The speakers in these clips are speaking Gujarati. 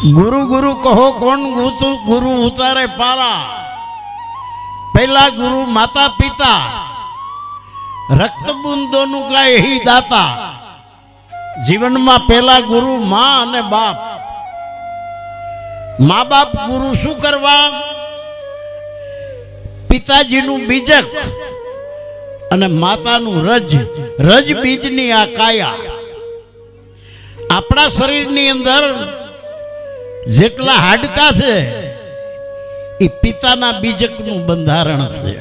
ગુરુ ગુરુ કહો કોણ ગુરુ ઉતારે પારા. પહેલા ગુરુ માતા પિતા. રક્ત બુંદોનું હી દાતા. જીવનમાં પહેલા ગુરુ માં અને બાપ. મા બાપ ગુરુ શું કરવા? પિતાજીનું બીજક અને માતાનું રજ. રજ બીજની આ કાયા. આપણા શરીરની અંદર જેટલા હાડકા છે, એ પિતાના બીજકનું બંધારણ છે.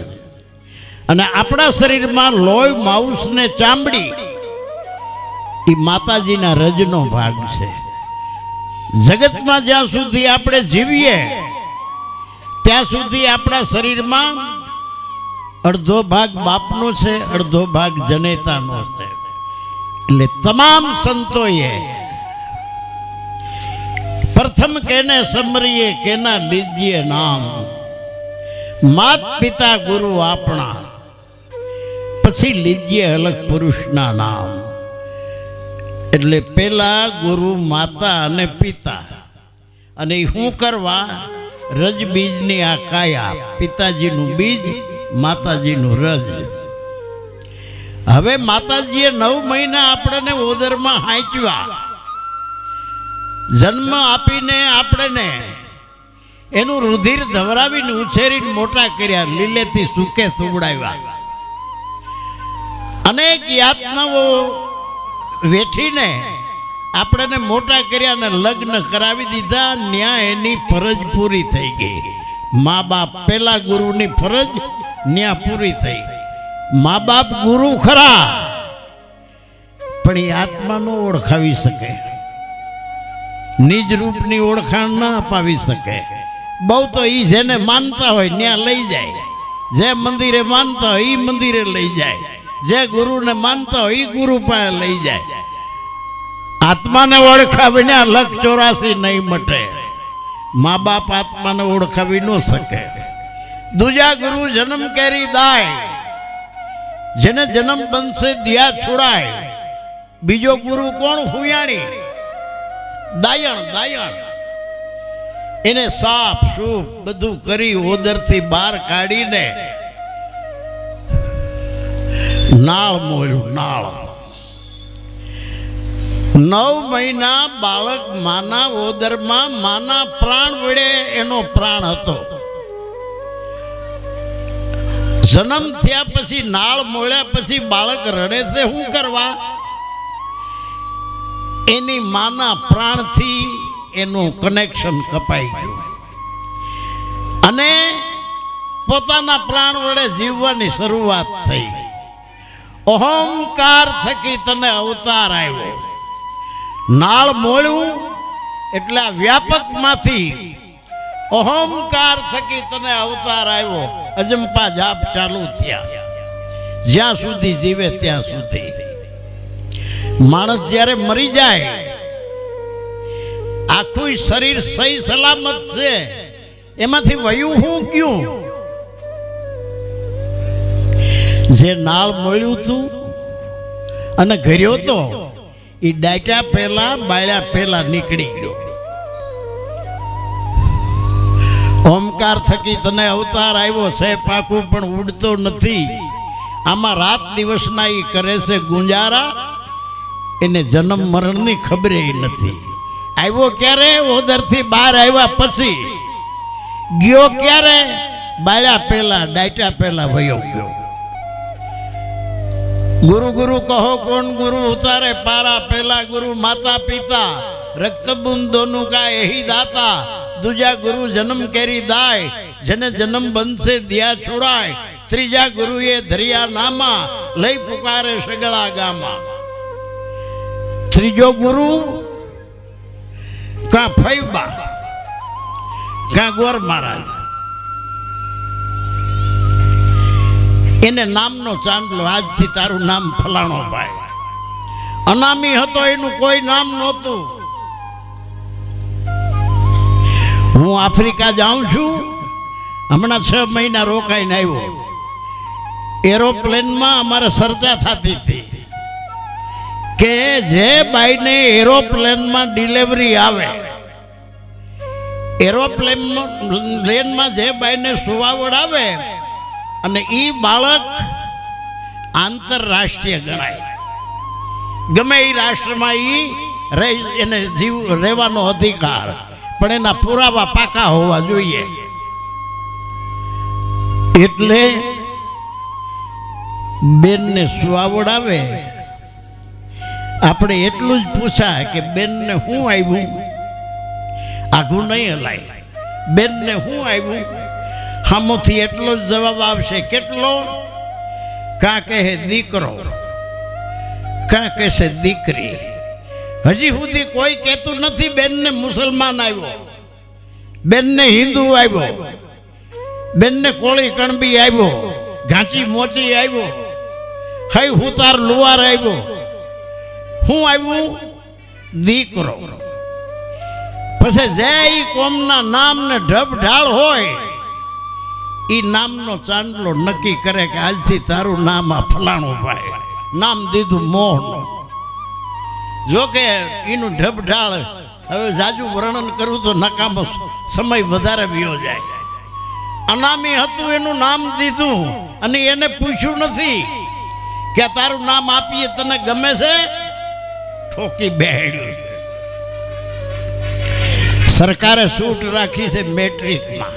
અને આપણા શરીરમાં લોહી, માઉસ ને ચામડી, એ માતાજીના રજનો ભાગ છે. જગતમાં જ્યાં સુધી આપણે જીવીએ, ત્યાં સુધી આપણા શરીરમાં અડધો ભાગ બાપનો છે, અડધો ભાગ જનેતાનો છે. એટલે તમામ સંતોએ પ્રથમ કેને સમરીએ કેના લીજીએ નામ? માત પિતા ગુરુ આપણા. પછી લીજીએ અલગ પુરુષના નામ. એટલે પેલા ગુરુ માતા અને પિતા. અને શું કરવા? રજ બીજની આ કાયા. પિતાજીનું બીજ, માતાજીનું રજ. હવે માતાજીએ નવ મહિના આપણને ઓદરમાં હાંચ્યા. જન્મ આપીને આપણને એનું રુધિર ધવરાવીને ઉછેરીને મોટા કર્યા, લીલેથી સુકે સુવડાવ્યા. અનેક યાતનાઓ વેઠીને આપણને મોટા કર્યા અને લગ્ન કરાવી દીધા. ન્યા એની ફરજ પૂરી થઈ ગઈ. મા બાપ પેલા ગુરુની ફરજ, ન્યા પૂરી થઈ. મા બાપ ગુરુ ખરા, પણ એ આત્મા નો ઓળખાવી શકે. નિજ રૂપની ઓળખાણ ના અપાવી શકે. બહુ તો એ જેને માનતા હોય ત્યાં લઈ જાય. જે મંદિરે માનતા હોય એ મંદિરે લઈ જાય. જે ગુરુને માનતા હોય એ ગુરુ પાસે લઈ જાય. આત્માને ઓળખાવીને આ લખ ચોરાસી નહીં મટે. મા બાપ આત્માને ઓળખાવી ન શકે. દુજા ગુરુ જન્મ કેરી દાય. જેને જન્મ બનશે દિયા છોડાય. બીજો ગુરુ કોણ? હુયાણી દાયણ દાયણ. એને સાફ સૂફ બધું કરી ઓદરથી બહાર કાઢીને નાળ મોયું નાળ. નવ મહિના બાળક માના ઓદરમાં માના પ્રાણ વડે એનો પ્રાણ હતો. જન્મ થયા પછી નાળ મોળ્યા પછી બાળક રડે છે, શું કરવા? એની માના પ્રાણથી એનું કનેક્શન કપાઈ ગયું. અને પોતાના પ્રાણ વડે જીવવાની શરૂઆત થઈ. અહંકાર થકી તને અવતાર આવ્યો. નાળ મોળ્યું એટલે વ્યાપકમાંથી અહંકાર થકી તને અવતાર આવ્યો. અજંપા જાપ ચાલુ થયા. જ્યાં સુધી જીવે ત્યાં સુધી. માણસ જ્યારે મરી જાય, આખું શરીર સહી સલામત છે. એમાંથી વયું હું ક્યું? જે નાળ મળ્યું તું અને ઘર્યો તો એ ડાયટા પહેલા બાળ્યા પહેલા નીકળી ગયો. ઓમકાર થકી તને અવતાર આવ્યો છે, પાકું પણ ઉડતો નથી. આમાં રાત દિવસના એ કરે છે ગુંજારા એને જન્મ મરણની ખબરે નથી. આવ્યો ક્યારે? ઓદરથી બહાર આવ્યા પછી. ગયો ક્યારે? બાયા પહેલા, ડાયટા પહેલા વયો ગયો. ગુરુ ગુરુ કહો કોણ ગુરુ? ઉતારે પારા પહેલા ગુરુ માતા પિતા. રક્ત બુંદોનું કા એહી દાતા. દુજા ગુરુ જન્મ કેરી દાય. જેને જન્મ બનશે દિયા છોડાય. ત્રીજા ગુરુએ ધરિયા નામા લઈ પુકારે સગળા ગામા. ત્રીજો ગુરુ, કા ફૈબા, કા ગોર મહારાજ. એને નામનો ચાંદલો, આજથી તારું નામ ફલાણો ભાઈ. અનામી હતો, એનું કોઈ નામ નહોતું. હું આફ્રિકા જાઉં છું, હમણાં છ મહિના રોકાઈને આવ્યો. એરોપ્લેનમાં અમારે ચર્ચા થતી હતી. કે જે બાઈને એરોપ્લેનમાં ડિલિવરી આવે, એરોપ્લેનમાં, પ્લેનમાં જે બાઈને સુવાવડ આવે, અને એ બાળક આંતરરાષ્ટ્રીય ગણાય. ગમે એ રાષ્ટ્રમાં એ રહી, એને જીવ, રહેવાનો અધિકાર, પણ એના પુરાવા પાકા હોવા જોઈએ. એટલે બેનને સુવાવડ આવે આપણે એટલું જ પૂછાય કે બેનને શું આવ્યું આઘું નહીં હલાય. બેનને શું આવ્યું સામોથી એટલો જ જવાબ આવશે. કેટલો? કાં કહે દીકરો. કાં કહેશે દીકરી. હજી સુધી કોઈ કહેતું નથી બેનને મુસલમાન આવ્યો બેનને હિન્દુ આવ્યો બેનને કોળી કણબી આવ્યો ઘાંચી મોચી આવ્યો હઈ હુતાર લુવાર આવ્યો શું આવ્યું? દીકરો. પછી જે એ કોમના નામને ઢબઢાળ ઢબ ઢાળ હોય એ નામનો ચાંદલો નક્કી કરે કે આજથી તારું નામ આ ફલાણું ભાઈ. નામ દીધું મોહન. જોકે એનું ઢબ ઢાળ હવે જાજુ વર્ણન કરું તો નકામો સમય વધારે વ્યો જાય. અનામી હતું, એનું નામ દીધું અને એને પૂછ્યું નથી કે તારું નામ આપીએ તને ગમે છે? ઠોકી બેહડ્યું સરકારે છૂટ રાખી છે મેટ્રિકમાં.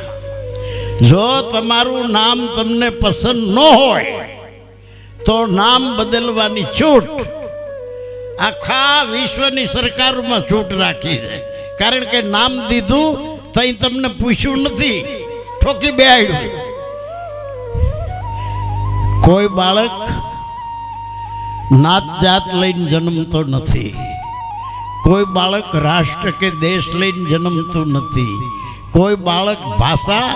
જો તમારું નામ તમને પસંદ ન હોય, તો નામ બદલવાની છૂટ આખા વિશ્વની સરકારમાં છૂટ રાખી છે. કારણ કે નામ દીધું તઈ તમને પૂછ્યું નથી. ઠોકી બેહાડ્યું કોઈ બાળક નાત જાત લઈને જન્મતો નથી. કોઈ બાળક રાષ્ટ્ર કે દેશ લઈને જન્મતું નથી. કોઈ બાળક ભાષા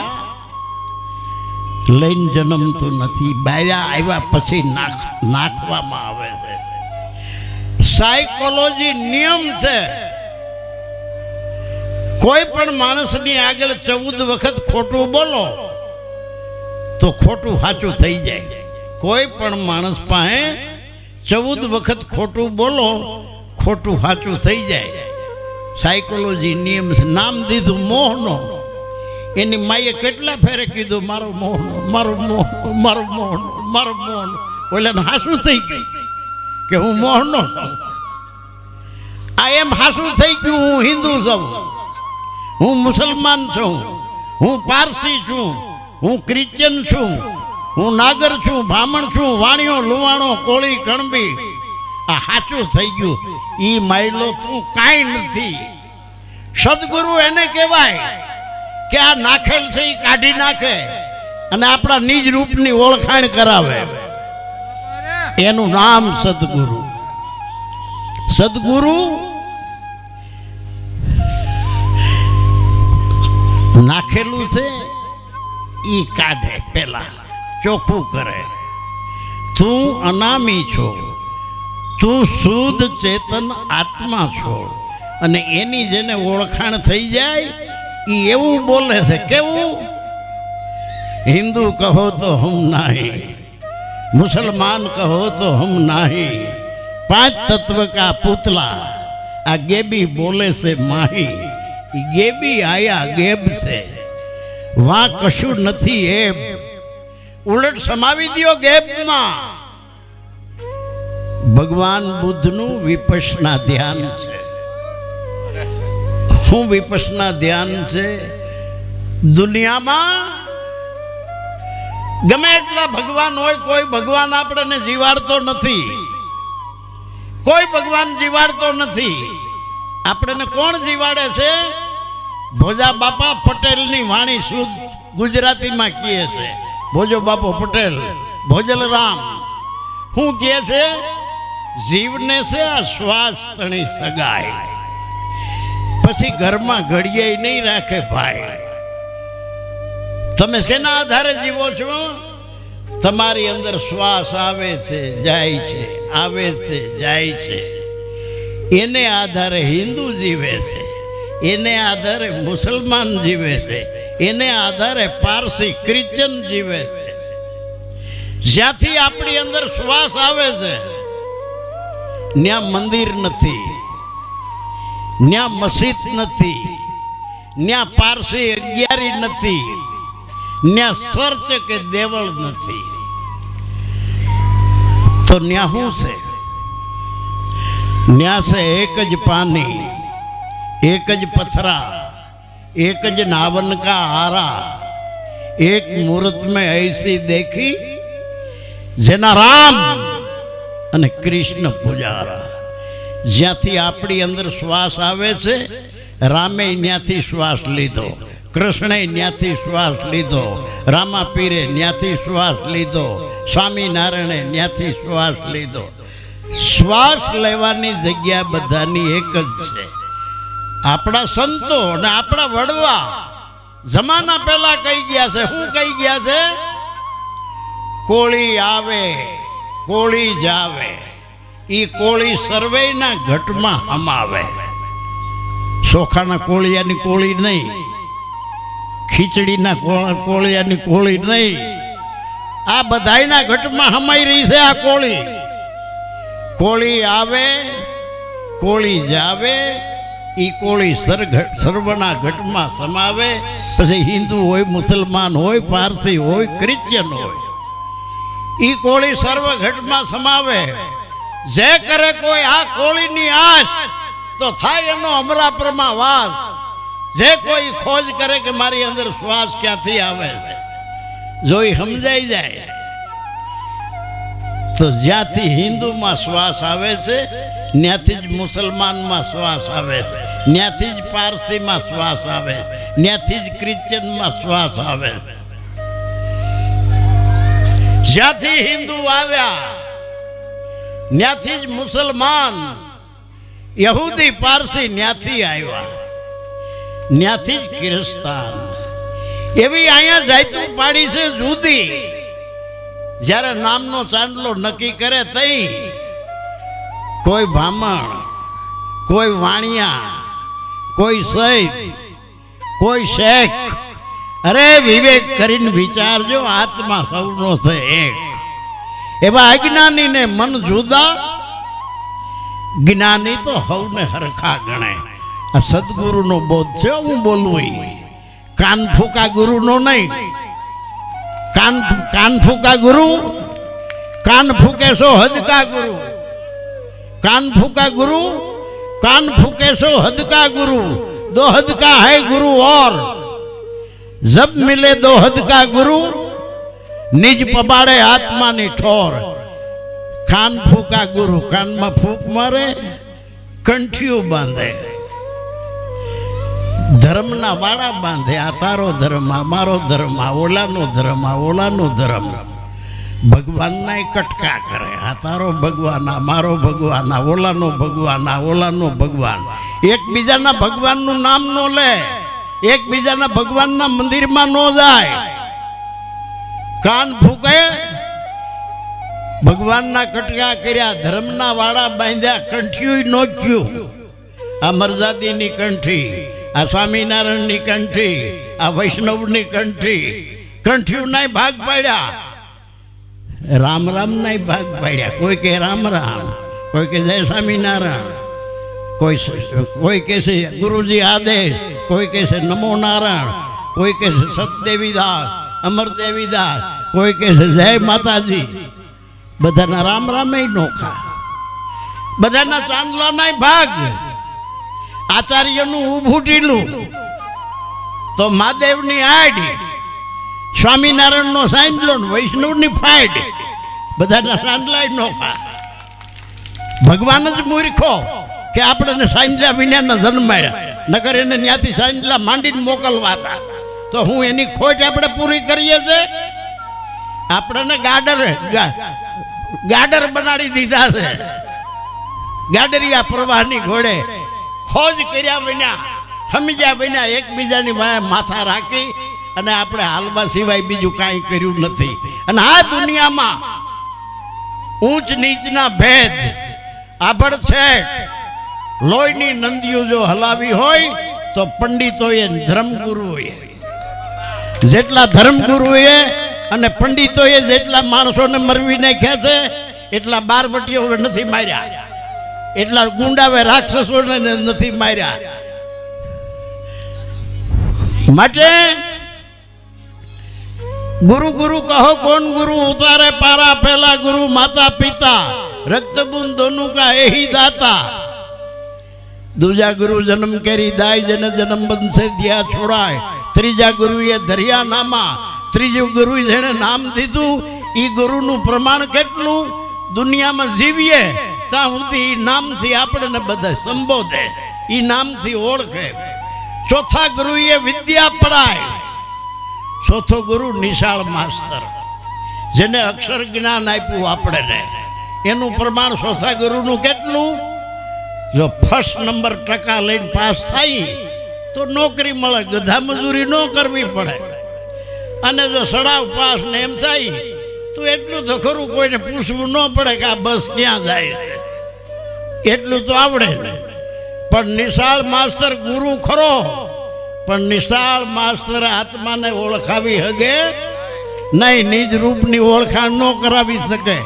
લઈને જન્મતું નથી. બાયરા આવ્યા પછી નાખ, નાખવામાં આવે છે. સાયકોલોજી નિયમ છે. કોઈ પણ માણસની આગળ ચૌદ વખત ખોટું બોલો, તો ખોટું સાચું થઈ જાય. કોઈ પણ માણસ પાસે ચૌદ વખત ખોટું બોલો, ખોટું સાચું થઈ જાય. સાયકોલોજી નિયમ નામ દીધું મોહનો. એની માએ કેટલા ફેરે કીધું, મારો મોહનો, મારો મોહ મારો મોહનો મારો મોહનો. ઓલાને હાસું થઈ ગયું કે હું મોહનો છું. આ એમ હાસું થઈ ગયું, હું હિન્દુ છું. હું મુસલમાન છું. હું પારસી છું. હું ક્રિશ્ચન છું. હું નાગર છું, બ્રાહ્મણ છું, વાણિયો, લુવાણો, કોળી કણબી આ સાચું થઈ ગયું. ઈ માયલો તું કાંઈ નથી. સદગુરુ એને કહેવાય કે આ નાખેલ છે એ કાઢી નાખે અને આપણા નિજ રૂપની ઓળખાણ કરાવે. એનું નામ સદગુરુ. સદગુરુ નાખેલું છે એ કાઢે પેલા. ચોખ્ખું કરે. તું અનામી છો. તું શુદ્ધ ચેતન આત્મા છો. અને એની જેને ઓળખાણ થઈ જાય એ એવું બોલે છે, કેવું? હિન્દુ કહો તો હમ નહીં, મુસલમાન કહો તો હમ નહીં, પાંચ તત્વ કા પુતલા, આ ગેબી બોલે છે માહી, ઈ ગેબી આયા ગેબ છે. વા કશું નથી એમ. ઉલટ સમાવી દો ગેપમાં ભગવાન બુદ્ધનું વિપસના ધ્યાન છે. શું વિપસના ધ્યાન છે? દુનિયામાં ગમે એટલા ભગવાન હોય, કોઈ ભગવાન આપણને જીવાડતો નથી. કોઈ ભગવાન જીવાડતો નથી. આપણને કોણ જીવાડે છે? ભોજા બાપા પટેલની વાણી શુદ્ધ ગુજરાતીમાં કહે છે. ભોજો બાપો પટેલ, ભોજલ રામ. શું કે છે, જીવને છે આ શ્વાસ તણી સગાય પછી ઘરમાં ઘડીએ નહીં રાખે ભાઈ. તમે શેના આધારે જીવો છો? તમારી અંદર શ્વાસ આવે છે, જાય છે, આવે છે, જાય છે. એને આધારે હિન્દુ જીવે છે, એને આધારે મુસલમાન જીવે છે. એને આધારે પારસી ક્રિશ્ચન જીવે છે. જ્યાંથી આપણી અંદર શ્વાસ આવે છે ત્યાં મંદિર નથી ત્યાં મસ્જિદ નથી ત્યાં પારસી અગિયારી નથી ત્યાં સ્વર્ચ કે દેવળ નથી. તો ત્યાં શું છે? ત્યાં છે એક જ પાણી એક જ પથરા એક જ નાવન કા હારા એક મુહૂર્ત મેં ऐसी देखी જેના રામ અને કૃષ્ણ પુજારા જ્યાંથી આપણી અંદર શ્વાસ આવે છે રામે ત્યાંથી શ્વાસ લીધો કૃષ્ણે ત્યાંથી શ્વાસ લીધો રામાપીરે ત્યાંથી શ્વાસ લીધો સ્વામિનારાયણે ત્યાંથી શ્વાસ લીધો શ્વાસ લેવાની જગ્યા બધાની એક જ છે આપણા સંતો અને આપણા વડવા જમાના પહેલા કહી ગયા છે. શું કહી ગયા છે? કોળી આવે, કોળી જાવે ઈ કોળી સર્વેના ઘટમાં હમાવે. સોખાના કોળિયાની કોળી નહીં. ખીચડીના કોળ- કોળિયાની કોળી નહીં. આ બધાયના ઘટમાં હમાઈ રહી છે આ કોળી. કોળી આવે, કોળી જાવે ઈ કોળી સર્વના ઘટમાં સમાવે. પછી હિન્દુ હોય, મુસલમાન હોય, પારસી હોય ક્રિશ્ચન હોય. ઈ કોળી સર્વ ઘટમાં સમાવે. જે કરે કોઈ આ કોળીની આશ, તો થાય એનો અમરાપરમાં વાસ. જે કોઈ ખોજ કરે કે મારી અંદર શ્વાસ ક્યાંથી આવે? જો ઈ સમજાઈ જાય. તો જ્યાંથી હિન્દુમાં શ્વાસ આવે છે ત્યાંથી જ મુસલમાનમાં શ્વાસ આવે છે ત્યાંથી જ પારસીમાં શ્વાસ આવે ત્યાંથી જ ક્રિશ્ચનમાં શ્વાસ આવે જ્યાંથી હિન્દુ આવ્યા ત્યાંથી જ મુસલમાન યહૂદી પારસી ત્યાંથી આવ્યા ત્યાંથી જ કિરસ્તાન એવી અહીંયા જાયતું પાડી છે જુદી જ્યારે નામનો ચાંદલો નક્કી કરે તઈ કોઈ બ્રાહ્મણ, કોઈ વાણિયા, કોઈ સૈદ કોઈ શેખ, અરે વિવેક કરીને વિચારજો, આત્મા સૌનો છે એક. એવા અજ્ઞાનીને મન જુદા, જ્ઞાની તો હવને હરખા ગણે. આ સદગુરુનો બોધ છે, હું બોલું ઈ. કાન ફૂકા ગુરુનો નહીં. કાન કાન ફૂકા ગુરુ, કાન ફૂકે સો હદકા ગુરુ. कान फूका गुरु कान फूके सो हद का गुरु दो हद का है गुरु और जब मिले दो हद का गुरु निज पबाड़े आत्मा ની ઠોર કાન ફૂકા ગુરુ કાનમાં ફૂંક મારે કંઠીઓ બાંધે ધર્મના વાળા બાંધે આ તારો ધર્મ આ મારો ધર્મ આ ઓલાનો ધર્મ આ ઓલાનો ધર્મ ભગવાનના કટકા કરે. આ તારો ભગવાન, આ મારો ભગવાન, આ ઓલાનો ભગવાન, આ ઓલાનો ભગવાન. એકબીજાના ભગવાનનું નામ નો લે. એકબીજાના ભગવાનના મંદિરમાં નો જાય. કાન ફૂકે. ભગવાનના કટકા કર્યા, ધર્મના વાળા બાંધ્યા, કંઠિયું નોચ્યું આ મરજાદીની કંઠી, આ સ્વામિનારાયણની કંઠી, આ વૈષ્ણવની કંઠી કંઠિયું નાય ભાગ પાડ્યા. રામ રામ નાય ભાગ પાડ્યા. કોઈ કે રામ રામ, કોઈ કે જય સ્વામિનારાયણ, કોઈ કોઈ કે છે ગુરુજી આદેશ, કોઈ કે છે નમો નારાયણ, કોઈ કે છે સતદેવીદાસ અમરદેવીદાસ કોઈ કે છે જય માતાજી. બધાના રામ રામે નોખા. બધાના ચાંદલાના ભાગ. આચાર્યનું ઊભું ઢીલું. તો મહાદેવની આડ સ્વામિનારાયણનો સાંજલો ને વૈષ્ણવની ફાઇટ બધાના સાંજલાય નોખા ભગવાન જ મૂર્ખો કે આપણને સાંજલા વિનાના જન્માડ્યા નગર એને ત્યાંથી સાંજલા માંડીને મોકલવા હતા તો હું એની ખોટ આપણે પૂરી કરીએ છે? આપણને ગાડર ગાડર બનાડી દીધા છે. ગાડરિયા પ્રવાહની ઘોડે ખોજ કર્યા વિના સમજ્યા વિના એકબીજાની માથા રાખી અને આપણે હાલવા સિવાય બીજું કાંઈ કર્યું નથી. અને આ દુનિયામાં ઊંચ નીચના ભેદ આભડ છે લોહીની નંદીઓ જો હલાવી હોય, તો પંડિતોએ ને ધર્મગુરુઓએ જેટલા ધર્મગુરુએ અને પંડિતોએ જેટલા માણસોને મરવી નાખ્યા છે, એટલા બારવટીઓ નથી માર્યા. એટલા ગુંડાવે રાક્ષસોને નથી માર્યા. માટે ગુરુ ગુરુ કહો, કોણ ગુરુ? ઉતારે પારા પેલા ગુરુ, માતા પિતા. રક્તબુંદ દોનું કા એહી દાતા. દૂજા ગુરુ જન્મ કરી દાય, જને જન્મ બંધશે દિયા છોડાય. ત્રીજા ગુરુએ ધર્યા નામા. ત્રીજું ગુરુ જેણે નામ દીધું એ ગુરુનું પ્રમાણ કેટલું? દુનિયામાં જીવીએ, ત્યાં સુધી એ નામથી આપણને બધા સંબોધે. એ નામથી ઓળખે. ચોથા ગુરુએ વિદ્યા પડાય ચોથો ગુરુ નિશાળ માસ્તર, જેને અક્ષર જ્ઞાન આપ્યું આપણે એનું પ્રમાણ ચોથા ગુરુનું કેટલું? જો ફર્સ્ટ નંબર ટકા લઈને પાસ થાય, તો નોકરી મળે, ગધા મજૂરી ન કરવી પડે. અને જો સડાવ પાસ ને એમ થાય, તો એટલું તો ખરું કોઈને પૂછવું ન પડે કે આ બસ ક્યાં જાય એટલું તો આવડે પણ નિશાળ માસ્તર ગુરુ ખરો પણ નિશાળ માસ્તર આત્માને ઓળખાવી હગે? નહીં, નિજ રૂપની ઓળખાણ ન કરાવી શકે.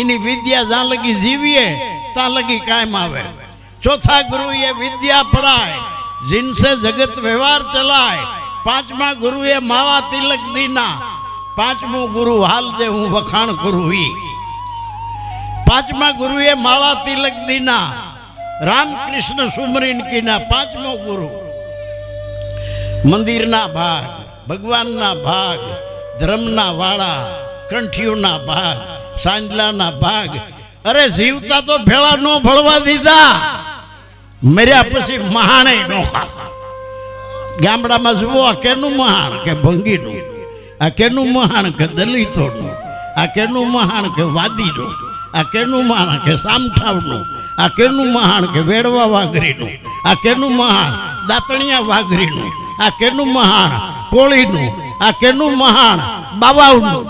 એની વિદ્યા જ્યાં લગી જીવીએ, ત્યાં લગી કાયમ આવે. ચોથા ગુરુએ વિદ્યા પડાય. જીનસે જગત વ્યવહાર ચલાય. પાંચમા ગુરુએ માવા તિલક દીના. પાંચમું ગુરુ, હાલ જે હું વખાણ કરું ઈ. પાંચમા ગુરુએ માળા તિલક દીના. રામકૃષ્ણ સુમરીન કીના પાંચમો ગુરુ. મંદિરના ભાગ, ભગવાનના ભાગ, ધર્મના વાળા, કંઠીઓના ભાગ, સાંજલાના ભાગ. અરે જીવતા તો ભેળા ન ભળવા દીધા. મર્યા પછી મહાણે નો ગામડામાં જુઓ, આ કેનું મહાણ કે ભંગીનું? આ કેનું મહાણ કે દલિતોનું? આ કેનું મહાણ કે વાદીનું? આ કેનું મહાણ કે સામઠાવનું? આ કેનું મહાણ કે વેડવા વાઘરીનું? આ કેનું મહાણ દાંતણિયા વાઘરીનું? આ કેનું મહાણ? કોળીનું. આ કેનું મહાણ? બાવાવનું.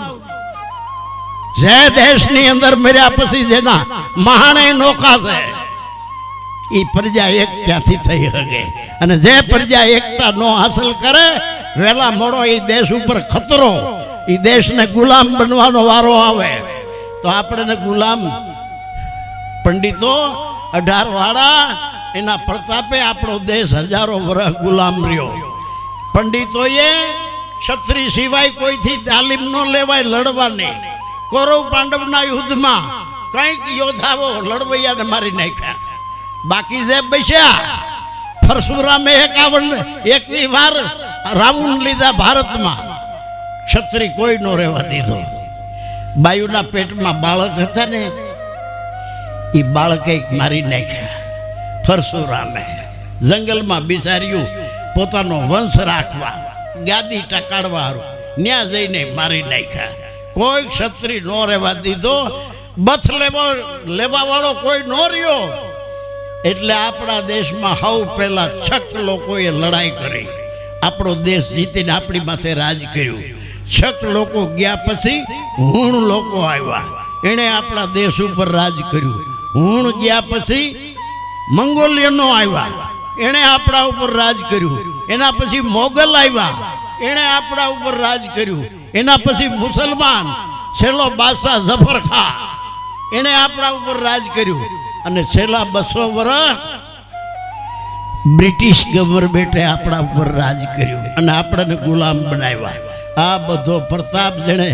જે દેશની અંદર મર્યા પછી જેના મહાણે નોખા છે, એ પ્રજા એક ત્યાંથી થઈ શકે અને જે પ્રજા એકતા નો હાંસલ કરે, વેલા મોડો એ દેશ ઉપર ખતરો. એ દેશને ગુલામ બનવાનો વારો આવે. તો આપણે ગુલામ પંડિતો અઢાર વાળા એના પ્રતાપે આપણો દેશ હજારો વર્ષ ગુલામ રહ્યો. પંડિતોએ ક્ષત્રિય સિવાય કોઈથી તાલીમ ન લેવાય લડવાની. કૌરવ પાંડવના યુદ્ધમાં કંઈક યોદ્ધાઓ લડવૈયાને મારી નાખ્યા. બાકી જે બસ્યા. પરશુરામે એકાવન એકવી વાર રાઉન્ડ લીધા ભારતમાં. ક્ષત્રિય કોઈ નો રહેવા દીધો. બાયુના પેટમાં બાળક હતા ને, એ બાળકે મારી નાખ્યા. પરશુરામે જંગલમાં બિસાર્યું. પોતાનો વંશ રાખવા, ગાદી ટકાડવા હારું. ન્યા જઈને મારી નાખ્યા. કોઈ ક્ષત્રિય નો રહેવા દીધો, બથ લેવા લેવા વાળો કોઈ નો રહ્યો. એટલે આપણા દેશમાં હવ પહેલા છક લોકોએ લડાઈ કરી. આપણો દેશ જીતીને આપણી માથે રાજ કર્યું. છક લોકો ગયા પછી હુણ લોકો આવ્યા. એણે આપણા દેશ ઉપર રાજ કર્યું. હુણ ગયા પછી મંગોલિયનો આવ્યા. એણે આપણા ઉપર રાજ કર્યું. એના પછી મોગલ આવ્યા. એણે આપણા ઉપર રાજ કર્યું. એના પછી મુસલમાન, છેલ્લો બાદશાહ જફર ખા એણે આપણા ઉપર રાજ કર્યું. અને છેલ્લા બસો વર્ષ બ્રિટિશ ગવર્મેન્ટે આપણા ઉપર રાજ કર્યું અને આપણને ગુલામ બનાવ્યા. આ બધો પ્રતાપ જેણે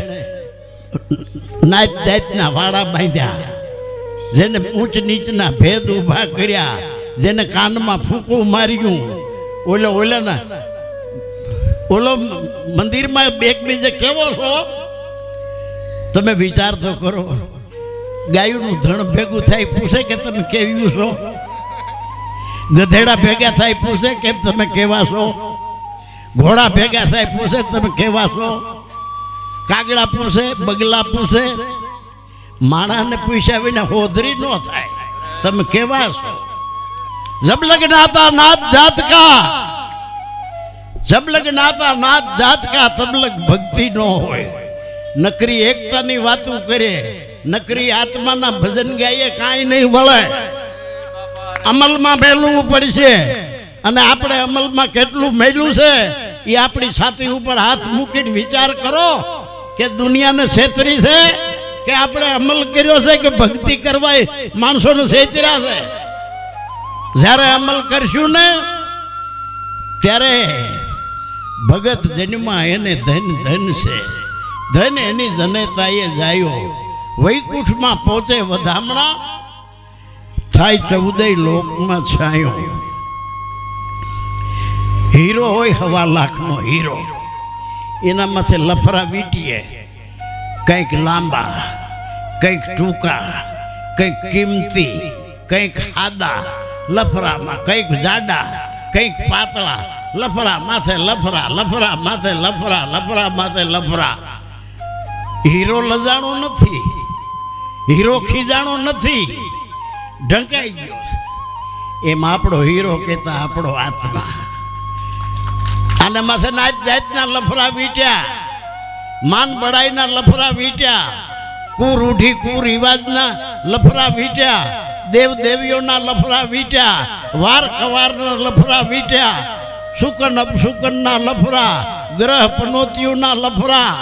નાચ દાતના વાડા બાંધ્યા, જેને ઊંચ નીચના ભેદ ઊભા કર્યા જેને કાનમાં ફૂંકું માર્યું. ઓલો, ઓલાના, ઓલો મંદિરમાં એકબીજે કેવો છો? તમે વિચાર તો કરો. ગાયનું ધણ ભેગું થાય, પૂછે કે તમે કેવ્યું છો? ગધેડા ભેગા થાય, પૂછે કે તમે કેવા છો? ઘોડા ભેગા થાય, પૂછે તમે કેવા છો? કાગડા પૂછે, બગલા પૂછે. માણાને પૂછ્યા વિના હોધરી ન થાય. તમે કેવા છો? લગ નાતા નાત જાત કા જબ લગનાતા નાથ જાત કા તબ લગ ભક્તિ નો હોય નકરી એકતાની વાતો કરે નકરી આત્માના ભજન ગાઈએ કાંઈ નહીં વળે અમલમાં મેલવું પડશે અને આપણે અમલમાં કેટલું મેલું છે, એ આપણી છાતી ઉપર હાથ મૂકીને વિચાર કરો કે દુનિયાને છેતરી છે, કે આપણે અમલ કર્યો છે કે ભક્તિ કરવા માણસોને છેતર્યા છે? જ્યારે અમલ કરશું ને, ત્યારે ભગત જન્મા એને ધન ધન છે. ધન એની જનેતાએ જાયો વૈકુંઠમાં પહોંચે વધામણા થાય ચૌદય લોકમાં છાયો. હીરો હોય હવા લાખનો હીરો. એના માથે લફરા વીટીએ. કંઈક લાંબા, કંઈક ટૂંકા, કંઈક કિંમતી, કંઈક ખાદા લફરામાં કંઈક જાડા, કંઈક પાતળા. લફરા માથે લફરા લફરા માથે લફરા લફરા માથે લફરા. હીરો લજાણો નથી, હીરો ખીજાણો નથી. ઢંકાઈ ગયો એમ આપણો હીરો કહેતા આપણો આત્મા. આને માથે નાચ જાતના લફરા વીટ્યા, માન બડાઈના લફરા વીટ્યા કુરૂઢી કુરિવાજના લફરા વીટ્યા. દેવ દેવીઓના લફરા વીટ્યા, વાર કવારના લફરા વીટ્યા, સુકન અપસુકનના લફરા, ગ્રહ પનોતીઓના લફરા.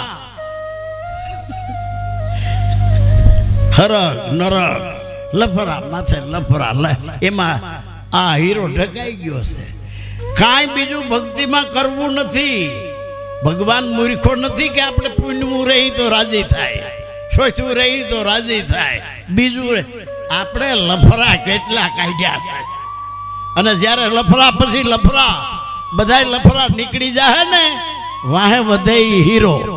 હરક નરક લફરા, માથે લફરા, લ- એમાં આ હીરો ઢકાઈ ગયો છે. કાંઈ બીજું ભક્તિમાં કરવું નથી. ભગવાન મૂર્ખો નથી કે આપણે પુણ્યવું રહી તો રાજી થાય. સોચવું રહી તો રાજી થાય. બીજું. આપણે લફરા કેટલા કાઢ્યા? અને જ્યારે લફરા પછી લફરા, બધાય લફરા નીકળી જાય ને, વાહે વધે હીરો.